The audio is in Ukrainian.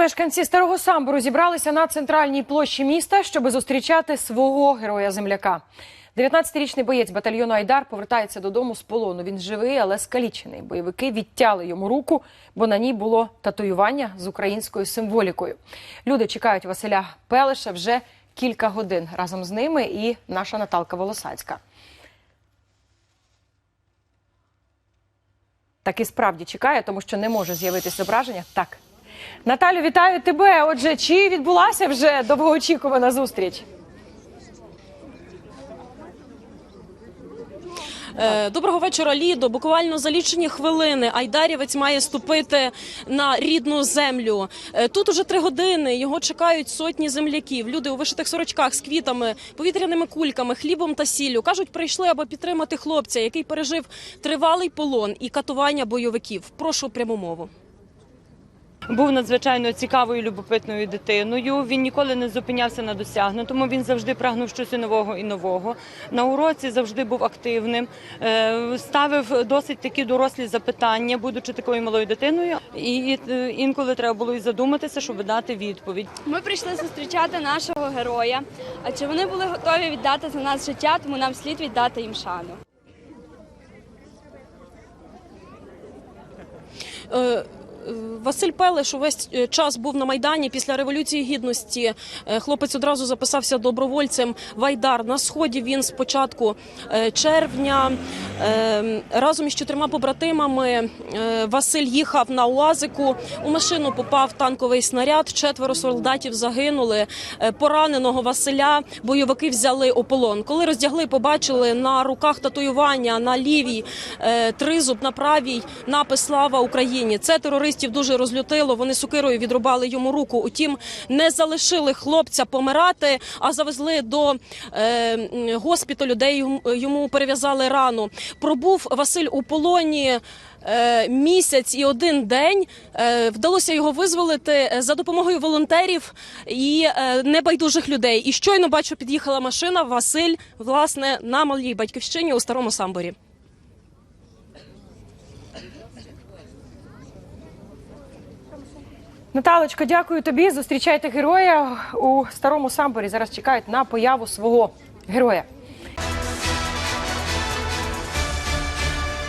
Мешканці старого самбору зібралися на центральній площі міста, щоб зустрічати свого героя земляка. 19-річний боєць батальйону Айдар повертається додому з полону. Він живий, але скалічений. Бойовики відтяли йому руку, бо на ній було татуювання з українською символікою. Люди чекають Василя Пелеша вже кілька годин. Разом з ними і наша Наталка Волосацька. Так і справді чекає, тому що не може з'явитись зображення. Так. Наталю, вітаю тебе. Отже, чи відбулася вже довгоочікувана зустріч? Е, Доброго вечора, Лідо. Буквально за лічені хвилини Айдарівець має ступити на рідну землю. Е, Тут уже три години. Його чекають сотні земляків. Люди у вишитих сорочках з квітами, повітряними кульками, хлібом та сіллю. кажуть, прийшли аби підтримати хлопця, який пережив тривалий полон і катування бойовиків. Прошу пряму мову. Був надзвичайно цікавою, любопитною дитиною. Він ніколи не зупинявся на досягнутому. Він завжди прагнув щось нового і нового. На уроці завжди був активним, е, ставив досить такі дорослі запитання, будучи такою малою дитиною. І е, інколи треба було і задуматися, щоб дати відповідь. Ми прийшли зустрічати нашого героя. А чи вони були готові віддати за нас життя, тому нам слід віддати їм шану. Е, е, Василь Пелеш увесь е, час був на майдані після революції гідності. Е, Хлопець одразу записався добровольцем в Айдар. На сході він з початку е, червня разом із чотирма побратимами Василь їхав на УАЗику. У машину попав танковий снаряд. Четверо солдатів загинули. Пораненого Василя бойовики взяли у полон. Коли роздягли, побачили на руках татуювання на лівій тризуб, на правій напис Слава Україні. Це терористів дуже розлютило. Вони сукирою відрубали йому руку. Утім, не залишили хлопця помирати, а завезли до е, госпіталю, де йому- перев'язали рану. Пробув Василь у полоні. е, Місяць і один день Е, вдалося його визволити е, за допомогою волонтерів і небайдужих людей. І щойно бачу, під'їхала машина. Василь власне на малій батьківщині у старому самборі. Наталочко, дякую тобі. Зустрічайте героя у старому самборі. Зараз чекають на появу свого героя.